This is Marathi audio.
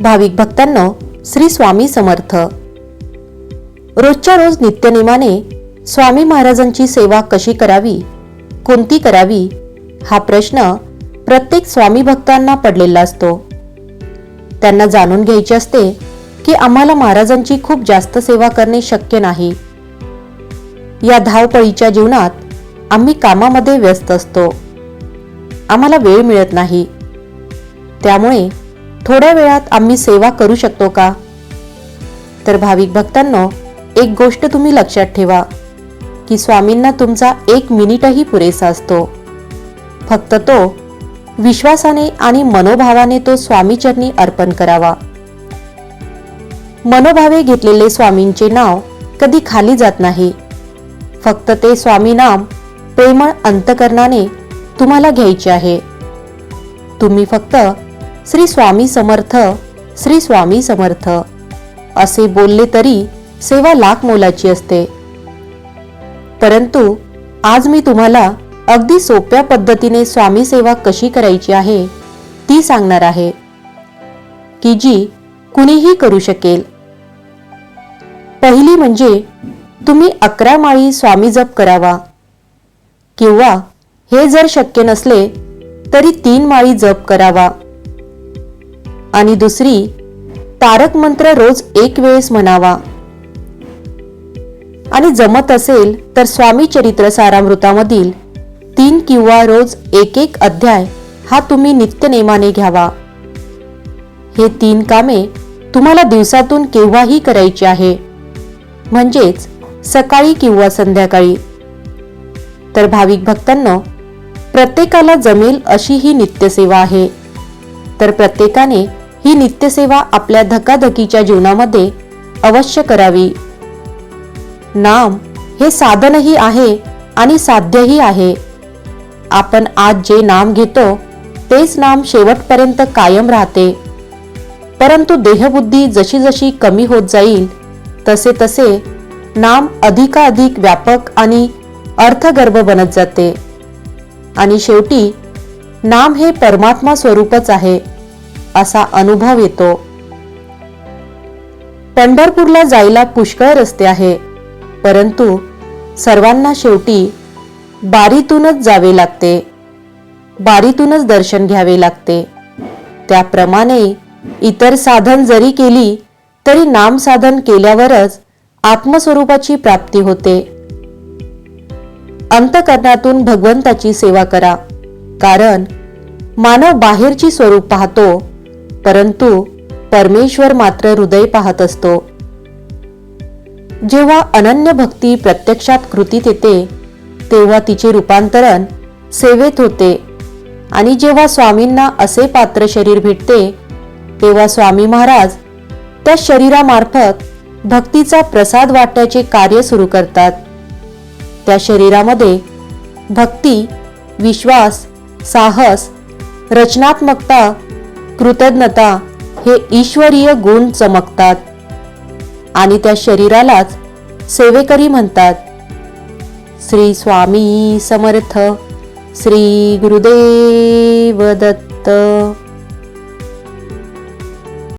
भाविक भक्तांनो श्री स्वामी समर्थ. रोजच्या रोज नित्यनेमाने स्वामी महाराजांची सेवा कशी करावी कोणती करावी हा प्रश्न प्रत्येक स्वामी भक्तांना पडलेला असतो. त्यांना जाणून घ्यायचे असते की आम्हाला महाराजांची खूप जास्त सेवा करणे शक्य नाही. या धावपळीच्या जीवनात आम्ही कामामध्ये व्यस्त असतो. आम्हाला वेळ मिळत नाही. त्यामुळे थोड्या वेळात आम्ही सेवा करू शकतो का? तर भाविक भक्तांनो एक गोष्ट तुम्ही लक्षात ठेवा की स्वामींना तुमचा एक मिनिटही पुरेसा असतो. फक्त तो विश्वासाने आणि मनोभावाने तो स्वामीचरणी अर्पण करावा. मनोभावे घेतलेले स्वामींचे नाव कधी खाली जात नाही. फक्त ते स्वामी नाम प्रेमळ अंतकरणाने तुम्हाला घ्यायचे आहे. तुम्ही फक्त श्री स्वामी समर्थ श्री स्वामी समर्थ. असे बोलले तरी सेवा लाख मोलाची असते. परंतु आज मी तुम्हाला अगदी सोप्या पद्धतीने स्वामी सेवा कशी करायची आहे ती सांगणार आहे की जी कुणीही करू शकेल. पहिली म्हणजे तुम्ही अकरा माळी स्वामी जप करावा. किंवा हे जर शक्य नसले तरी तीन माळी जप करावा. आणि दुसरी तारक मंत्र रोज एक वेळेस म्हणावा. आणि जमत असेल तर स्वामी चरित्र सारामृतामधील तीन किंवा रोज एक एक अध्याय हा तुम्ही नित्यनेमाने घ्यावा. हे तीन कामे तुम्हाला दिवसातून केव्हाही करायची आहे. म्हणजेच सकाळी किंवा संध्याकाळी. तर भाविक भक्तांनो प्रत्येकाला जमेल अशी ही नित्यसेवा आहे. तर प्रत्येकाने ही नित्यसेवा आपल्या धकाधकीच्या जीवनामध्ये अवश्य करावी. नाम हे साधनही आहे आणि साध्यही आहे. आपण आज जे नाम घेतो तेच नाम शेवटपर्यंत कायम राहते. परंतु देहबुद्धी जशी जशी कमी होत जाईल तसे तसे नाम अधिकाधिक व्यापक आणि अर्थगर्भ बनत जाते. आणि शेवटी नाम हे परमात्मा स्वरूपच आहे. असा अनुभव येतो. पंढरपूरला जायला पुष्कळ रस्ते आहे परंतु सर्वांना शेवटी बारीतूनच जावे लागते. बारीतूनच दर्शन घ्यावे लागते. त्याप्रमाणे इतर साधन जरी केली तरी नाम साधन केल्यावरच आत्मस्वरूपाची प्राप्ती होते. अंतकरणातून भगवंताची सेवा करा कारण मानव बाहेरची स्वरूप पाहतो परंतु परमेश्वर मात्र हृदय पाहत असतो. जेव्हा अनन्य भक्ती प्रत्यक्षात कृतीत येते तेव्हा तिचे रूपांतरण सेवेत होते आणि जेव्हा स्वामींना असे पात्र शरीर भेटते तेव्हा स्वामी महाराज त्या शरीरामार्फत भक्तीचा प्रसाद वाटण्याचे कार्य सुरू करतात. त्या शरीरामध्ये भक्ती विश्वास साहस रचनात्मकता कृतज्ञता हे ईश्वरीय गुण चमकतात. आणि त्या शरीरालाच सेवेकरी म्हणतात. श्री स्वामी समर्थ श्री गुरुदेव दत्त.